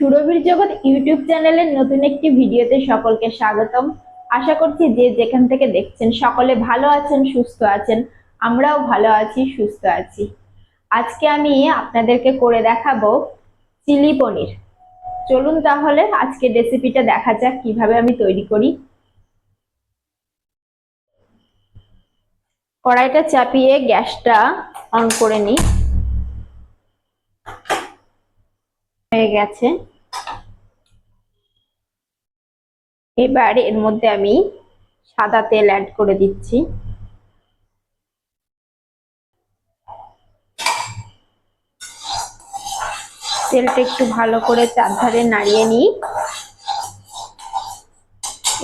সুরভির জগৎ ইউটিউব চ্যানেলের নতুন একটি ভিডিওতে সকলকে স্বাগতম। আশা করছি যে যেখান থেকে দেখছেন সকলে ভালো আছেন, সুস্থ আছেন। আমরাও ভালো আছি, সুস্থ আছি। আজকে আমি আপনাদেরকে করে দেখাবো চিলি পনির। চলুন তাহলে আজকে রেসিপিটা দেখা যাক কীভাবে আমি তৈরি করি। কড়াইটা চাপিয়ে গ্যাসটা অন করে নিই। হয়ে গেছে। এবার এর মধ্যে আমি সাদা তেল অ্যাড করে দিচ্ছি। তেলটা একটু ভালো করে চারধারে নাড়িয়ে নিই।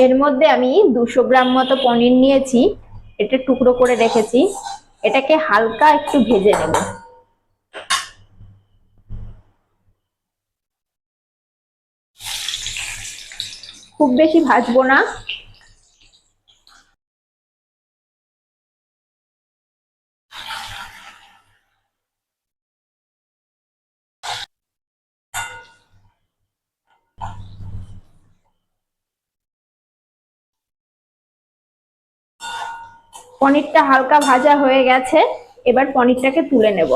এর মধ্যে আমি দুশো গ্রাম মতো পনির নিয়েছি। এটা টুকরো করে রেখেছি। এটাকে হালকা একটু ভেজে নেব। খুব বেশি ভাজবো না। পনিরটা হালকা ভাজা হয়ে গেছে এবার পনিরটাকে তুলে নেব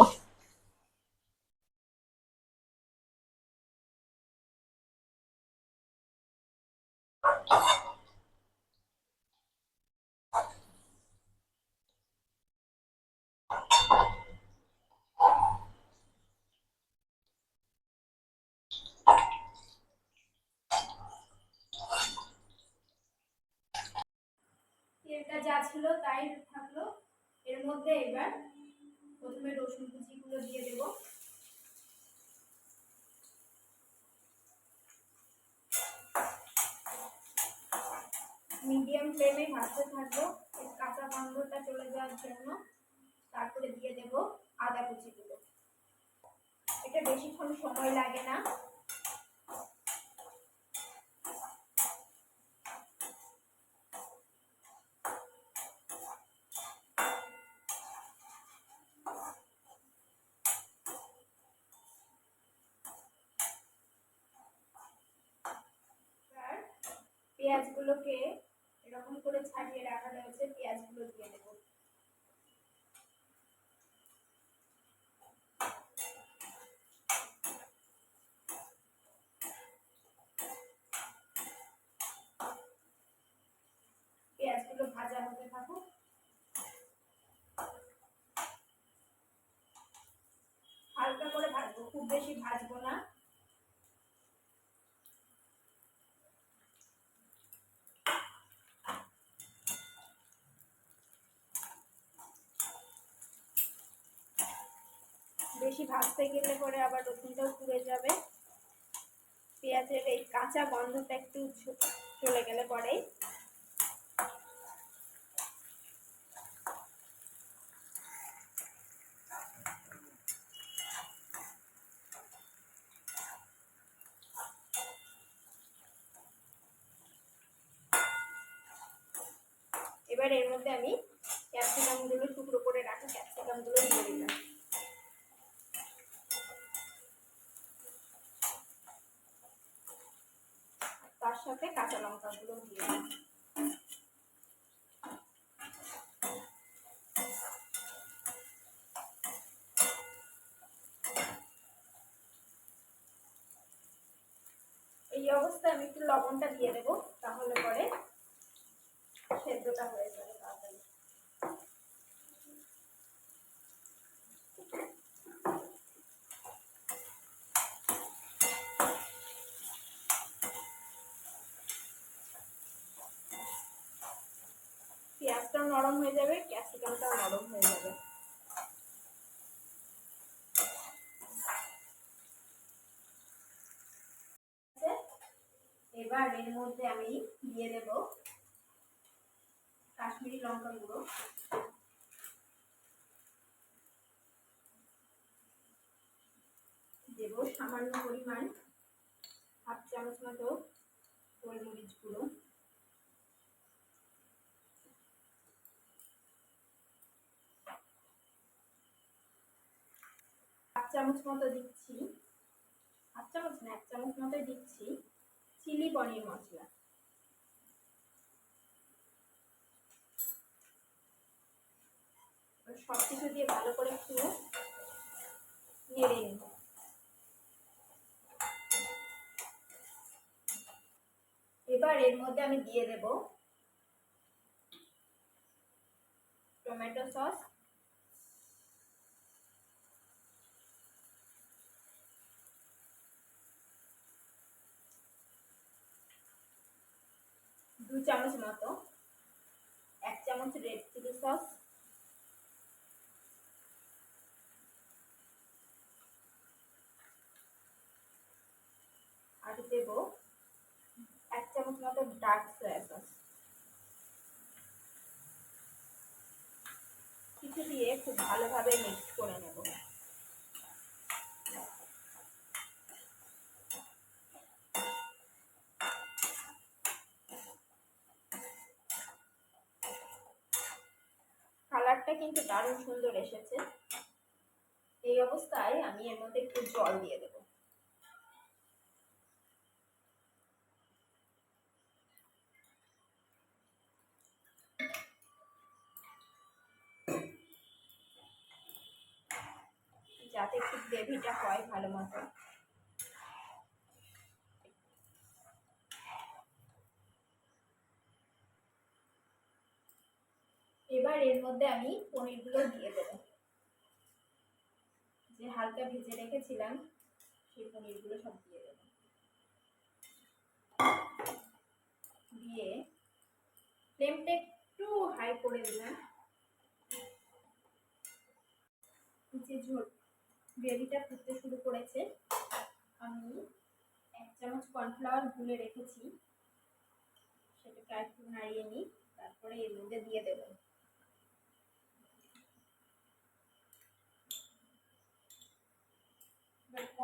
তেলটা যা ছিল তাই থাকল। এর মধ্যে এবার প্রথমে রসুন কুচিগুলো দিয়ে দেব। মিডিয়াম ফ্লেমে ভাজতে থাকব। কাঁচা গন্ধটা চলে যাওয়ার জন্য তারপরে দিয়ে দেব আদা কুচিগুলো। এটা বেশিক্ষণ সময় লাগে না এবার পেঁয়াজগুলোকে এরকম করে ছাড়িয়ে রাখা রয়েছে, পেঁয়াজগুলো দিয়ে দেবো। পেঁয়াজগুলো ভাজা হতে থাকুক। হালকা করে ভাজবো, খুব বেশি ভাজবো না। বেশি ভাজতে গেলে পরে আবার রসুনটাও পুড়ে যাবে। পেঁয়াজের এই কাঁচা গন্ধটা একটু চলে গেলে পরে এবার এর মধ্যে আমি ক্যাপসিকামগুলো টুকরো করে রাখা ক্যাপসিকামগুলো দিয়ে দিলাম তার সাথে কাঁচা লঙ্কা গুলো দিয়ে এই অবস্থায় আমি একটু লবণটা দিয়ে দেবো, তাহলে পরে সেদ্ধটা হয়ে নরম হয়ে যাবে, ক্যাপসিকামটাও নরম হয়ে যাবে। এবার এর মধ্যে আমি দিয়ে দেব কাশ্মীরি লঙ্কা গুঁড়ো। দেব সামান্য পরিমাণ হাফ চামচ মতো গোলমরিচ গুঁড়ো। চামচ মতো দিচ্ছি। হাফ চামচ না, এক চামচ মতো দিচ্ছি। চিলি পনির মশলা। সব কিছু দিয়ে ভালো করে একটু নেড়ে নেব। এবার এর মধ্যে আমি দিয়ে দেব টমেটো সস। দু চামচ মতো, এক চামচ রেড চিলি সস আর দেব এক চামচ মতো ডার্ক সয়া সস কিছু দিয়ে খুব ভালোভাবে মিক্স করে নেব। কালারটা কিন্তু দারুণ সুন্দর এসেছে। এই অবস্থায় আমি এর মধ্যে একটু জল দিয়ে দেবো। যাতে একটু গ্রেভিটা হয় ভালো মতো। এবার এর মধ্যে আমি পনিরগুলো দিয়ে দেব। যে হালকা ভেজে রেখেছিলাম, সেই পনিরগুলো সব দিয়ে দেব। দিয়ে ফ্লেমটা একটু হাই করে দিলাম। যে ঝোল, গ্রেভিটা ফুটতে শুরু করেছে। আমি এক চামচ কর্নফ্লাওয়ার গুলে রেখেছি। সেটাকে একটু নাড়িয়ে নিই, তারপরে এর মধ্যে দিয়ে দেব।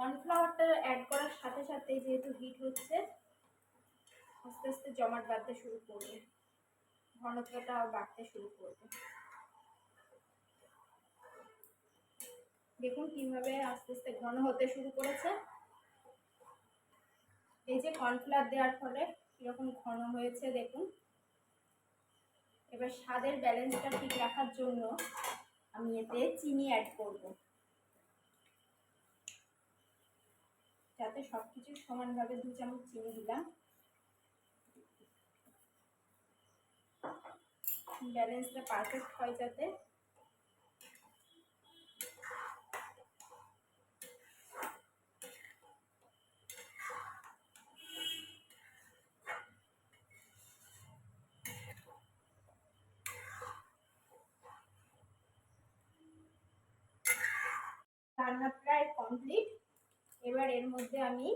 কর্নফ্লাওয়ারটা অ্যাড করার সাথে সাথে যেহেতু হিট হচ্ছে, আস্তে আস্তে জমাট বাঁধতে শুরু করবে। ঘনত্বটা বাড়তে শুরু করবে। দেখুন কীভাবে আস্তে আস্তে ঘন হতে শুরু করেছে। এই যে কর্নফ্লাওয়ার দেওয়ার ফলে কীরকম ঘন হয়েছে দেখুন। এবার স্বাদের ব্যালেন্সটা ঠিক রাখার জন্য আমি এতে চিনি অ্যাড করব। যাতে সব কিছু সমানভাবে দু চামচ চিনি দিলাম। ব্যালেন্সটা পারফেক্ট হয় যাতে রান্না প্রায় কমপ্লিট এবার এর মধ্যে আমি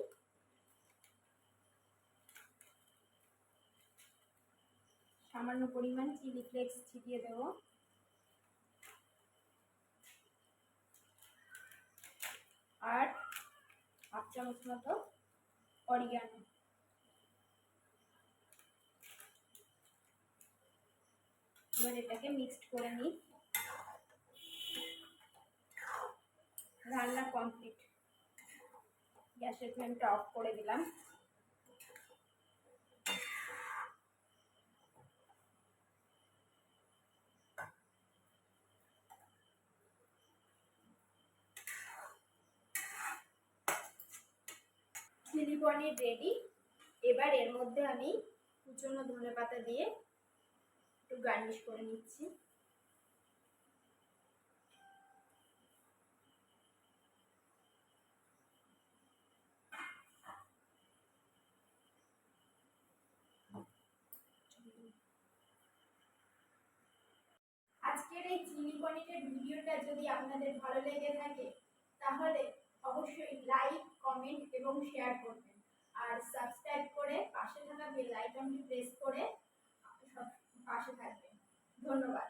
সামান্য পরিমাণ চিলি ফ্লেক্স ছিটিয়ে দেব। আর হাফ চামচ মতো অরিগানো। এবার এটাকে মিক্সড করে নিই। রান্না কমপ্লিট। গ্যাসের ফ্লেমটা অফ করে দিলাম। চিলি পনির রেডি এবার এর মধ্যে আমি কুচনো ধনে পাতা দিয়ে একটু গার্নিশ করে নিচ্ছি। পনিরের ভিডিওটা যদি আপনাদের ভালো লেগে থাকে, তাহলে অবশ্যই লাইক কমেন্ট এবং শেয়ার করবেন। আর সাবস্ক্রাইব করে পাশে থাকা বেল আইকনটি প্রেস করে সব পাশে থাকবেন। ধন্যবাদ।